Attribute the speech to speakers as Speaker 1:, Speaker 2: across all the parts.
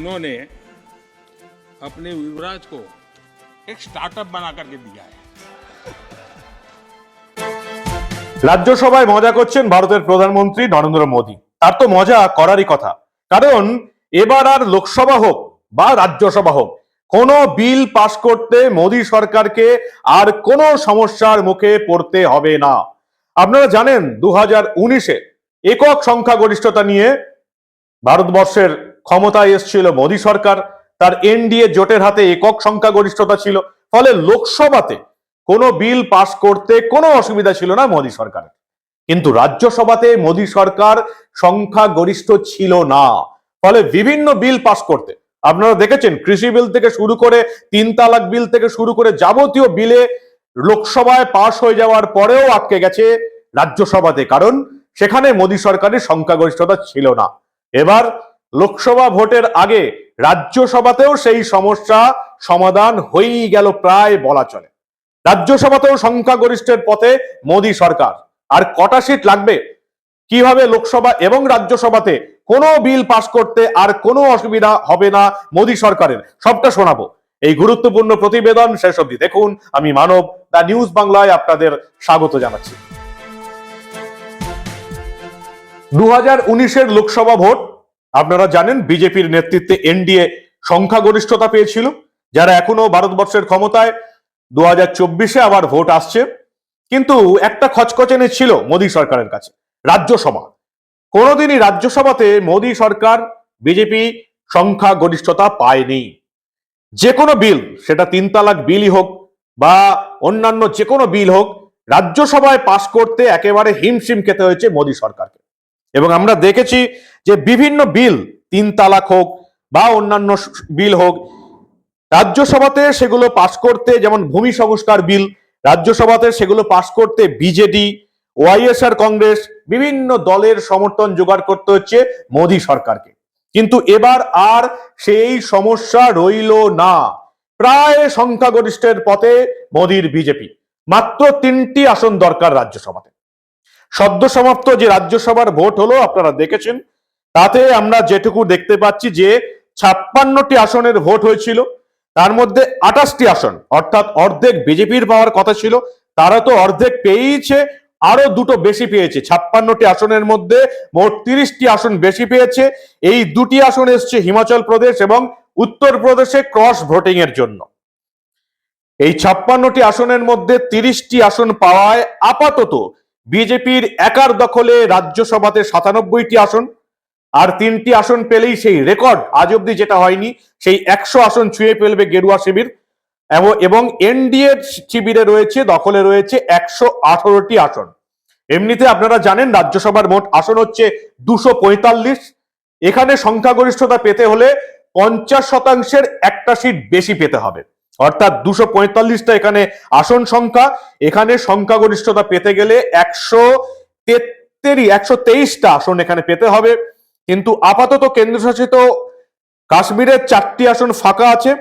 Speaker 1: इन्होंने अपने युवराज को एक स्टार्टअप बना करके दिया है
Speaker 2: রাজ্যসভায় মজা করছেন ভারতের প্রধানমন্ত্রী নরেন্দ্র মোদী তার তো মজা করারই কথা কারণ এবার আর লোকসভা হোক বা রাজ্যসভা হোক কোনো বিল পাশ করতে মোদী সরকারকে আর কোনো সমস্যার মুখে পড়তে হবে না আপনারা জানেন দু হাজার উনিশে একক সংখ্যাগরিষ্ঠতা নিয়ে ভারতবর্ষের ক্ষমতায় এসেছিল মোদী সরকার, তার এনডিএ জোটের হাতে একক সংখ্যাগরিষ্ঠতা ছিল, ফলে লোকসভাতে কোনো বিল পাশ করতে কোনো অসুবিধা ছিল না মোদী সরকারের। কিন্তু রাজ্যসভাতে মোদী সরকার সংখ্যাগরিষ্ঠ ছিল না, ফলে বিভিন্ন বিল পাশ করতে। আপনারা দেখেছেন, কৃষি বিল থেকে শুরু করে তিন তালাক বিল থেকে শুরু করে যাবতীয় বিলে লোকসভায় পাশ হয়ে যাওয়ার পরেও আটকে গেছে রাজ্যসভাতে, কারণ সেখানে মোদী সরকারের সংখ্যাগরিষ্ঠতা ছিল না। এবার লোকসভা ভোটের আগে রাজ্যসভাতেও সেই সমস্যা সমাধান হয়েই গেল প্রায় বলা চলে। রাজ্যসভাতেও সংখ্যাগরিষ্ঠের পথে মোদী সরকার। আর কটা সিট লাগবে? কীভাবে লোকসভা এবং রাজ্যসভাতে কোনো বিল পাস করতে আর কোনো অসুবিধা হবে না মোদী সরকারের? সবটা শোনাবো। এই গুরুত্বপূর্ণ প্রতিবেদন শেষ অবধি দেখুন। আমি মানব, দা নিউজ বাংলায় আপনাদের স্বাগত জানাচ্ছি। দু হাজার লোকসভা ভোট আপনারা জানেন বিজেপির নেতৃত্বে এনডিএ সংখ্যাগরিষ্ঠতা পেয়েছিল, যারা এখনও ভারতবর্ষের ক্ষমতায়। দু হাজার চব্বিশে আবার ভোট আসছে, কিন্তু একটা খচখচেনে ছিল মোদী সরকারের কাছে, রাজ্যসভা। কোনোদিনই রাজ্যসভাতে মোদী সরকার, বিজেপি সংখ্যা গরিষ্ঠতা পায়নি। যে কোনো বিল, সেটা তিন তালাক বিলই হোক বা অন্যান্য যে কোনো বিল হোক, রাজ্যসভায় পাশ করতে একেবারে হিমশিম খেতে হয়েছে মোদী সরকারকে। এবং আমরা দেখেছি যে বিভিন্ন বিল, তিন তালাক হোক বা অন্যান্য বিল হোক, রাজ্যসভাতে সেগুলো পাশ করতে, যেমন ভূমি সংস্কার বিল, রাজ্যসভাতে সেগুলো পাশ করতে বিজেডি ওয়াইএসআর কংগ্রেস বিভিন্ন দলের সমর্থন জোগাড় করতে হচ্ছে মোদী সরকারকে। কিন্তু এবার আর সেই সমস্যা রইল না। প্রায় সংখ্যাগরিষ্ঠের পথে মোদীর বিজেপি। মাত্র তিনটি আসন দরকার রাজ্যসভাতে। সদ্য সমাপ্ত যে রাজ্যসভার ভোট হলো, আপনারা দেখেছেন। তাতে আমরা যেটুকু দেখতে পাচ্ছি যে ছাপ্পান্নটি আসনের ভোট হয়েছিল, তার মধ্যে আঠাশটি আসন, অর্থাৎ অর্ধেক বিজেপির পাওয়ার কথা ছিল, তারা তো অর্ধেক পেয়েইছে আরও দুটো বেশি পেয়েছে। ছাপ্পান্নটি আসনের মধ্যে মোট তিরিশটি আসন বেশি পেয়েছে। এই দুটি আসন এসছে হিমাচল প্রদেশ এবং উত্তরপ্রদেশে ক্রস ভোটিং এর জন্য। এই ছাপ্পান্নটি আসনের মধ্যে তিরিশটি আসন পাওয়ায় আপাতত বিজেপির একার দখলে রাজ্যসভাতে সাতানব্বইটি আসন, আর তিনটি আসন পেলেই সেই রেকর্ড। আজ অব্দি যেটা হয়নি, সেই একশো আসন ছুঁয়ে ফেলবে গেরুয়া শিবির। এবং- এনডিএ শিবিরে রয়েছে, দখলে রয়েছে একশো আঠারোটি আসন। এমনিতে আপনারা জানেন, রাজ্যসভার মোট আসন হচ্ছে দুশো পঁয়তাল্লিশ। এখানে সংখ্যাগরিষ্ঠতা পেতে হলে পঞ্চাশ শতাংশের একটা সিট বেশি পেতে হবে। অর্থাৎ দুশো পঁয়তাল্লিশটা এখানে আসন সংখ্যা। এখানে সংখ্যাগরিষ্ঠতা পেতে গেলে একশো তেত্রিশ একশো তেইশটা আসন এখানে পেতে হবে। কিন্তু আপাতত কেন্দ্রশাসিত কাশ্মীরের চারটি আসন ফাঁকা আছে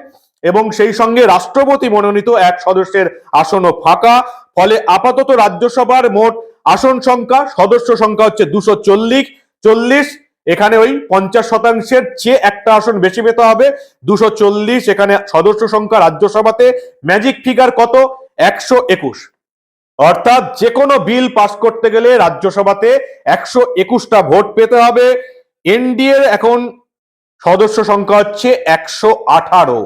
Speaker 2: এবং সেই সঙ্গে রাষ্ট্রপতি মনোনীত এক সদস্যের আসনও ফাঁকা। ফলে আপাতত রাজ্যসভার মোট আসন সংখ্যা, সদস্য সংখ্যা হচ্ছে দুশো চল্লিশ। চল্লিশ এখানে ওই পঞ্চাশ শতাংশের চেয়ে একটা আসন বেশি পেতে হবে। দুশো চল্লিশ, এখানে সদস্য সংখ্যা রাজ্যসভাতে। ম্যাজিক ফিগার কত? একশো একুশ। অর্থাৎ যে কোনো বিল পাস করতে গেলে রাজ্যসভাতে একশো একুশটা ভোট পেতে হবে। এনডিএর এখন সদস্য সংখ্যা হচ্ছে একশো আঠারো।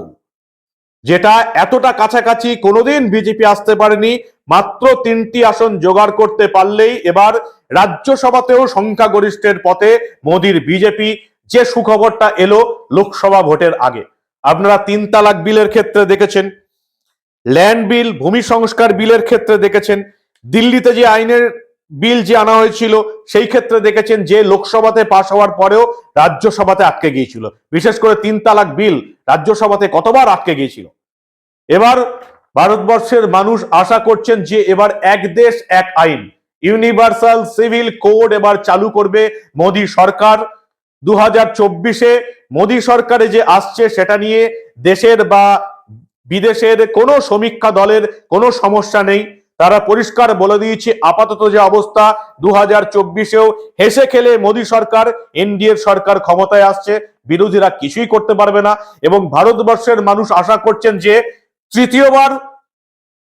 Speaker 2: যেটা এতটা কাছাকাছি কোনোদিন বিজেপি আসতে পারেনি, মাত্র তিনটি আসন জোগাড় করতে পারলেই এবার রাজ্যসভাতেও সংখ্যাগরিষ্ঠের পথে মোদির বিজেপি। যে সুখবরটা এলো লোকসভা ভোটের আগে। আপনারা তিন তালাক বিলের ক্ষেত্রে দেখেছেন, ল্যান্ড বিল, ভূমি সংস্কার বিলের ক্ষেত্রে দেখেছেন, দিল্লিতে যে আইনের বিল যে আনা হয়েছিল, সেই ক্ষেত্রে দেখেছেন যে লোকসভাতে পাশ হওয়ার পরেও রাজ্যসভাতে আটকে গিয়েছিল। বিশেষ করে তিন তালাক বিল রাজ্যসভাতে কতবার আটকে গিয়েছিল। এবার ভারতবর্ষের মানুষ আশা করছেন যে এবার এক দেশ, এক আইন। ইউনিভার্সাল সিভিল কোড এবার চালু করবে মোদী সরকার। দু হাজার চব্বিশে মোদী সরকারে যে আসছে, সেটা নিয়ে দেশের বা বিদেশের কোনো সমীক্ষা দলের কোনো সমস্যা নেই। তারা পরিষ্কার বলে দিয়েছে, আপাতত যে অবস্থা দু হাজার চব্বিশেও হেসে খেলে মোদী সরকার, এনডিএর সরকার ক্ষমতায় আসছে, বিরোধীরা কিছুই করতে পারবে না, এবং ভারতবর্ষের মানুষ আশা করছেন যে তৃতীয়বার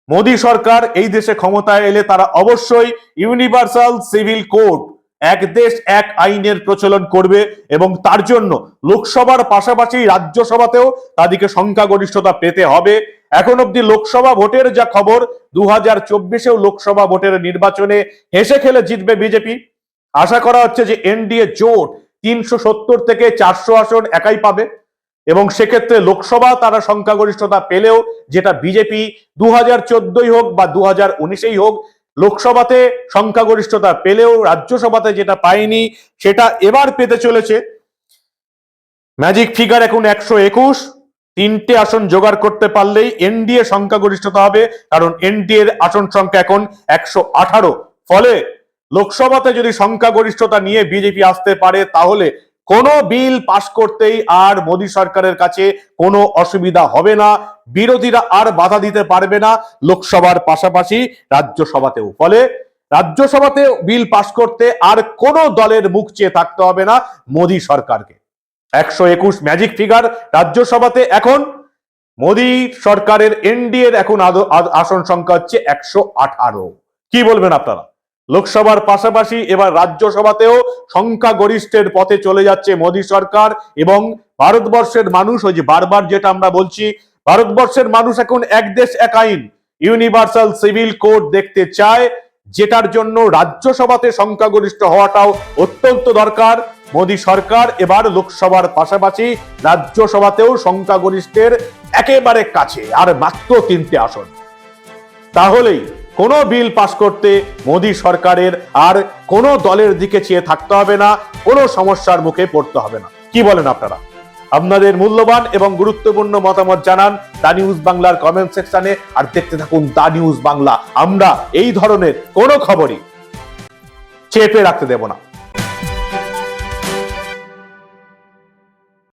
Speaker 2: মোদী সরকার এই দেশে ক্ষমতায় এলে তারা অবশ্যই ইউনিভার্সাল সিভিল কোড এক দেশ এক আইনের প্রচলন করবে এবং তার জন্য লোকসভার পাশাপাশি রাজ্যসভাতেও তাদেরকে সংখ্যাগরিষ্ঠতা পেতে হবে। এখন অব্দি লোকসভা ভোটের যা খবর দু হাজার চব্বিশেও লোকসভা ভোটের নির্বাচনে হেসে খেলে জিতবে বিজেপি। আশা করা হচ্ছে যে এনডিএ জোট তিনশো সত্তর থেকে চারশো আসন একাই পাবে এবং সেক্ষেত্রে লোকসভা তারা সংখ্যাগরিষ্ঠতা পেলেও যেটা বিজেপি দু হাজার চোদ্দই হোক বা দু হাজার উনিশেই হোক লোকসভাতে সংখ্যাগরিষ্ঠতা পেলেও রাজ্যসভাতে যেটা পায়নি সেটা এবার পেতে চলেছে। ম্যাজিক ফিগার এখন একশো একুশ। তিনটে আসন জোগাড় করতে পারলেই এনডিএ সংখ্যাগরিষ্ঠতা হবে, কারণ এনডিএ এর আসন সংখ্যা এখন একশো আঠারো। ফলে লোকসভাতে যদি সংখ্যাগরিষ্ঠতা নিয়ে বিজেপি আসতে পারে, তাহলে কোনো বিল পাশ করতেই আর মোদী সরকারের কাছে কোনো অসুবিধা হবে না। বিরোধীরা আর বাধা দিতে পারবে না লোকসভার পাশাপাশি রাজ্যসভাতেও। ফলে রাজ্যসভাতে বিল পাশ করতে আর কোনো দলের মুখ চেয়ে থাকতে হবে না মোদী সরকারকে। একশো একুশ ম্যাজিক ফিগার রাজ্যসভাতে এখন, মোদী সরকারের এনডিএর এখন আসন সংখ্যা হচ্ছে একশো আঠারো। কি বলবেন আপনারা? লোকসভার পাশাপাশি এবার রাজ্যসভাতেও সংখ্যাগরিষ্ঠের পথে চলে যাচ্ছে মোদী সরকার এবং ভারতবর্ষের মানুষ, ওই যে বারবার যেটা আমরা বলছি, ভারতবর্ষের মানুষ এখন এক দেশ, এক আইন, ইউনিভার্সাল সিভিল কোড দেখতে চায়, যেটার জন্য রাজ্যসভাতে সংখ্যাগরিষ্ঠ হওয়াটাও অত্যন্ত দরকার। মোদী সরকার এবার লোকসভার পাশাপাশি রাজ্যসভাতেও সংখ্যাগরিষ্ঠের একেবারে কাছে, আর মাত্র তিনটে আসন। তাহলেই কোনো বিল পাশ করতে মোদী সরকারের আর কোনো দলের দিকে চেয়ে থাকতে হবে না, কোনো সমস্যার মুখে পড়তে হবে না। কি বলেন আপনারা? আপনাদের মূল্যবান এবং গুরুত্বপূর্ণ মতামত জানান দা নিউজ বাংলার কমেন্ট সেকশনে আর দেখতে থাকুন দা নিউজ বাংলা। আমরা এই ধরনের কোনো খবরই চেপে রাখতে দেব না।